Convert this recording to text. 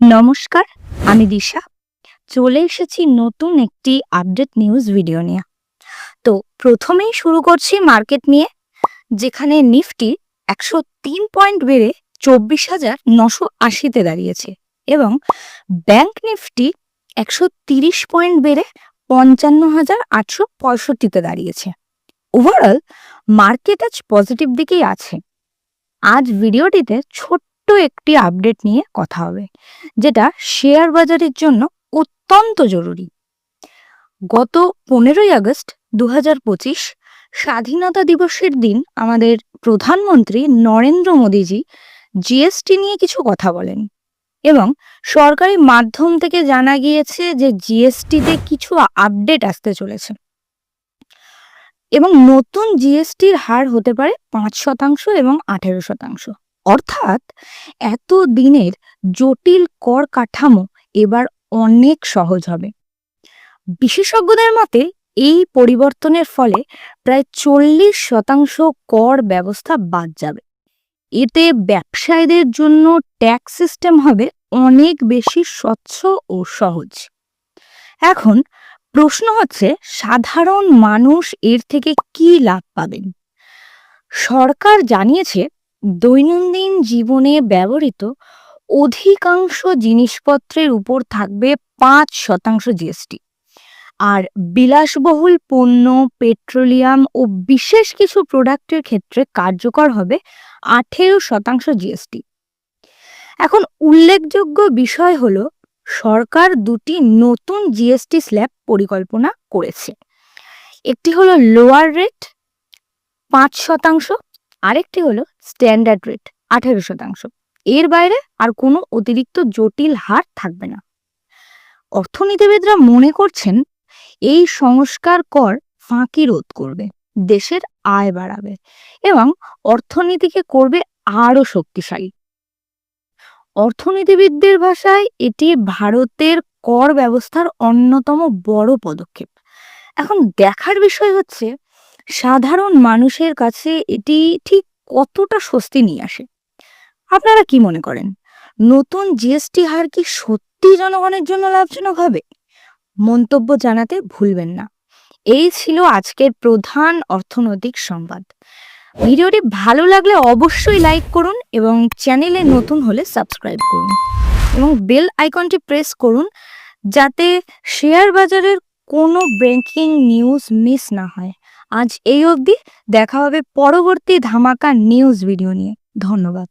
নমস্কার, আমি দিশা। চলে এসেছি নতুন একটি আপডেট নিউজ ভিডিও নিয়ে। তো প্রথমেই শুরু করছি মার্কেট নিয়ে, যেখানে নিফটি একশো তিন পয়েন্ট বেড়ে চব্বিশ হাজার নশো আশিতে দাঁড়িয়েছে এবং ব্যাংক নিফটি একশো তিরিশ পয়েন্ট বেড়ে পঞ্চান্ন হাজার আটশো পঁয়ষট্টিতে দাঁড়িয়েছে। ওভারঅল মার্কেট আজ পজিটিভ দিকেই আছে। আজ ভিডিওটিতে ছোট্ট একটি আপডেট নিয়ে কথা হবে, যেটা শেয়ার বাজারের জন্য অত্যন্ত জরুরি। গত পনেরোই আগস্ট দু স্বাধীনতা দিবসের দিন আমাদের প্রধানমন্ত্রী নরেন্দ্র মোদীজি জিএসটি নিয়ে কিছু কথা বলেন এবং সরকারি মাধ্যম থেকে জানা গিয়েছে যে জিএসটিতে কিছু আপডেট আসতে চলেছে। এবং নতুন জিএসটির হার হতে পারে পাঁচ শতাংশ এবং আঠেরো শতাংশ। অর্থাৎ এত দিনের জটিল কর কাঠামো এবার অনেক সহজ হবে। বিশেষজ্ঞদের মতে এই পরিবর্তনের ফলে প্রায় চল্লিশ শতাংশ কর ব্যবস্থা বাদ যাবে। এতে ব্যবসায়ীদের জন্য ট্যাক্স সিস্টেম হবে অনেক বেশি স্বচ্ছ ও সহজ। এখন প্রশ্ন হচ্ছে, সাধারণ মানুষ এর থেকে কি লাভ পাবেন? সরকার জানিয়েছে দৈনন্দিন জীবনে ব্যবহৃত অধিকাংশ জিনিসপত্রের উপর থাকবে পাঁচ শতাংশ জিএসটি। আর বিলাসবহুল পণ্য, পেট্রোলিয়াম ও বিশেষ কিছু প্রোডাক্টের ক্ষেত্রে কার্যকর হবে আঠেরো শতাংশ জিএসটি। এখন উল্লেখযোগ্য বিষয় হলো, সরকার দুটি নতুন জিএসটি স্ল্যাব পরিকল্পনা করেছে। একটি হলো লোয়ার রেট, পাঁচ শতাংশ আরেকটি হলো স্ট্যান্ডার্ড রেট আঠেরো শতাংশ। এর বাইরে আর কোনো অতিরিক্ত জটিল হার থাকবে না। অর্থনীতিবিদরা মনে করছেন এই সংস্কার কর ফাঁকি রোধ করবে, দেশের আয় বাড়াবে এবং অর্থনীতিকে করবে আরও শক্তিশালী। অর্থনীতিবিদদের ভাষায় এটি ভারতের কর ব্যবস্থার অন্যতম বড় পদক্ষেপ। এখন দেখার বিষয় হচ্ছে সাধারণ মানুষের কাছে এটি ঠিক কতটা স্বস্তি নিয়ে আসে? আপনারা কি মনে করেন? নতুন জিএসটি হার কি সত্যি জনগণের জন্য লাভজনক হবে? মন্তব্য জানাতে ভুলবেন না। এই ছিল আজকের প্রধান অর্থনৈতিক সংবাদ। ভিডিওটি ভালো লাগলে অবশ্যই লাইক করুন এবং চ্যানেলে নতুন হলে সাবস্ক্রাইব করুন এবং বেল আইকনটি প্রেস করুন যাতে শেয়ার বাজারের কোনো ব্রেকিং নিউজ মিস না হয়। আজ এই অবধি দেখা হবে পরবর্তী ধামাকা নিউজ ভিডিও নিয়ে। ধন্যবাদ।